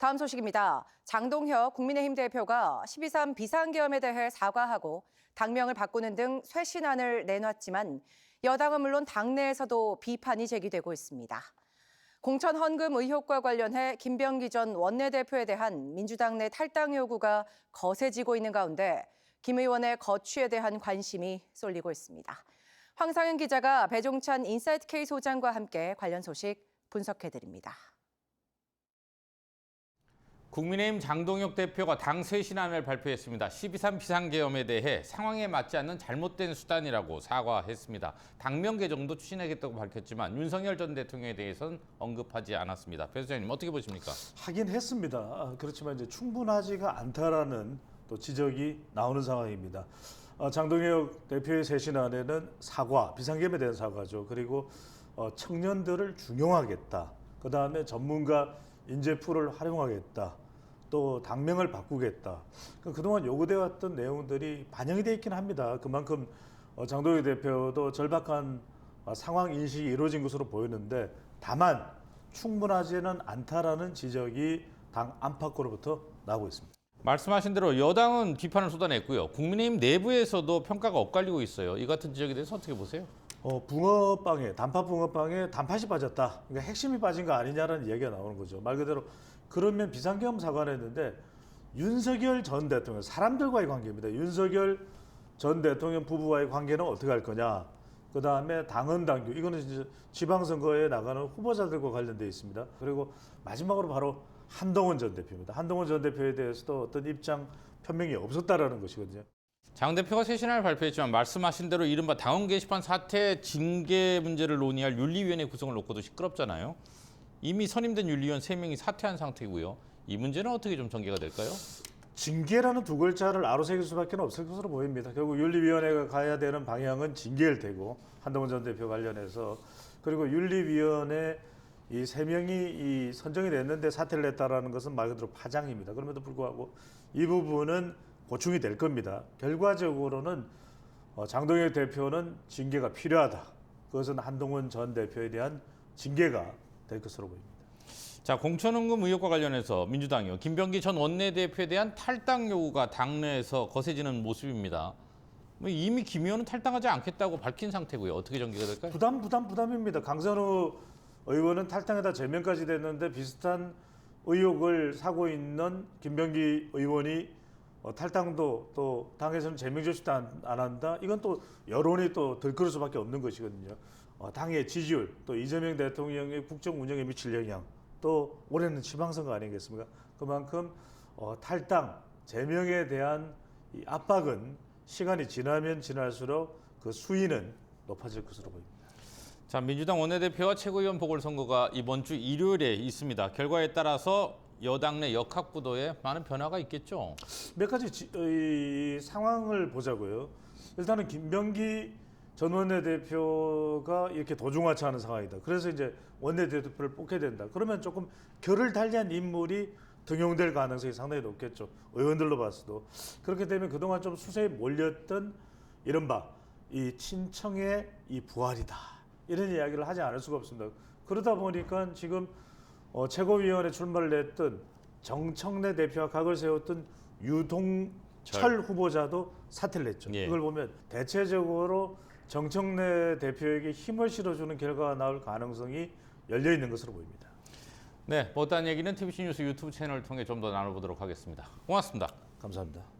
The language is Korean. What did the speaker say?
다음 소식입니다. 장동혁 국민의힘 대표가 12.3 비상계엄에 대해 사과하고 당명을 바꾸는 등 쇄신안을 내놨지만 여당은 물론 당내에서도 비판이 제기되고 있습니다. 공천 헌금 의혹과 관련해 김병기 전 원내대표에 대한 민주당 내 탈당 요구가 거세지고 있는 가운데 김 의원의 거취에 대한 관심이 쏠리고 있습니다. 황상현 기자가 배종찬 인사이트 K 소장과 함께 관련 소식 분석해 드립니다. 국민의힘 장동혁 대표가 당 쇄신안을 발표했습니다. 12.3 비상계엄에 대해 상황에 맞지 않는 잘못된 수단이라고 사과했습니다. 당명 개정도 추진하겠다고 밝혔지만 윤석열 전 대통령에 대해서는 언급하지 않았습니다. 배 소장님 어떻게 보십니까? 하긴 했습니다. 아, 그렇지만 이제 충분하지가 않다라는 또 지적이 나오는 상황입니다. 어, 장동혁 대표의 쇄신안에는 사과, 비상계엄에 대한 사과죠. 그리고 어, 청년들을 중용하겠다. 그 다음에 전문가 인재 풀을 활용하겠다. 또 당명을 바꾸겠다. 그 그동안 요구돼 왔던 내용들이 반영이 돼 있긴 합니다. 그만큼 어, 장동혁 대표도 절박한 어, 상황 인식이 이루어진 것으로 보이는데 다만 충분하지는 않다라는 지적이 당 안팎으로부터 나오고 있습니다. 말씀하신 대로 여당은 비판을 쏟아냈고요. 국민의힘 내부에서도 평가가 엇갈리고 있어요. 이 같은 지적에 대해서 어떻게 보세요? 어, 붕어빵에 단팥 붕어빵에 단팥이 빠졌다. 그러니까 핵심이 빠진 거 아니냐라는 얘기가 나오는 거죠. 말 그대로 그러면 비상계엄 사과를 했는데 윤석열 전 대통령 사람들과의 관계입니다. 윤석열 전 대통령 부부와의 관계는 어떻게 할 거냐. 그 다음에 당헌 당규 이거는 이제 지방선거에 나가는 후보자들과 관련돼 있습니다. 그리고 마지막으로 바로 한동훈 전 대표입니다. 한동훈 전 대표에 대해서도 어떤 입장 표명이 없었다라는 것이거든요. 장 대표가 쇄신안을 발표했지만 말씀하신 대로 이른바 당원 게시판 사태 징계 문제를 논의할 윤리위원회 구성을 놓고도 시끄럽잖아요. 이미 선임된 윤리위원 세명이 사퇴한 상태고요. 이 문제는 어떻게 좀 전개가 될까요? 징계라는 두 글자를 아로새길 수밖에 없을 것으로 보입니다. 결국 윤리위원회가 가야 되는 방향은 징계일 테고 한동훈 전 대표 관련해서 그리고 윤리위원회 이 세 명이 이 선정이 됐는데 사퇴를 했다라는 것은 말 그대로 파장입니다. 그럼에도 불구하고 이 부분은 고충이 될 겁니다. 결과적으로는 어, 장동혁 대표는 징계가 필요하다. 그것은 한동훈 전 대표에 대한 징계가 될 것으로 보입니다. 자, 공천헌금 의혹과 관련해서 민주당이요. 김병기 전 원내대표에 대한 탈당 요구가 당내에서 거세지는 모습입니다. 뭐 이미 김 의원은 탈당하지 않겠다고 밝힌 상태고요. 어떻게 전개가 될까요? 부담 부담 부담입니다. 강선우 의원은 탈당에다 제명까지 됐는데 비슷한 의혹을 사고 있는 김병기 의원이 어, 탈당도 또 당에서는 제명 조치도 안, 안 한다. 이건 또 여론이 또 들끓을 수밖에 없는 것이거든요. 어, 당의 지지율 또 이재명 대통령의 국정 운영에 미칠 영향 또 올해는 지방선거 아니겠습니까? 그만큼 어, 탈당 제명에 대한 이 압박은 시간이 지나면 지날수록 그 수위는 높아질 것으로 보입니다. 자, 민주당 원내대표와 최고위원 보궐선거가 이번 주 일요일에 있습니다. 결과에 따라서 여당 내 역학구도에 많은 변화가 있겠죠. 몇 가지 지, 이 상황을 보자고요. 일단은 김병기 전 원내대표가 이렇게 도중하차하는 상황이다. 그래서 이제 원내대표를 뽑게 된다. 그러면 조금 결을 달리한 인물이 등용될 가능성이 상당히 높겠죠. 의원들로 봤어도 그렇게 되면 그동안 좀 수세에 몰렸던 이른바 이 친청의 이 부활이다. 이런 이야기를 하지 않을 수가 없습니다. 그러다 보니까 지금 어, 최고위원회 출마를 냈던 정청래 대표와 각을 세웠던 유동철 절. 후보자도 사퇴를 했죠. 예. 이걸 보면 대체적으로 정청래 대표에게 힘을 실어주는 결과가 나올 가능성이 열려 있는 것으로 보입니다. 네, 못다한 얘기는 TBC 뉴스 유튜브 채널을 통해 좀 더 나눠보도록 하겠습니다. 고맙습니다. 감사합니다.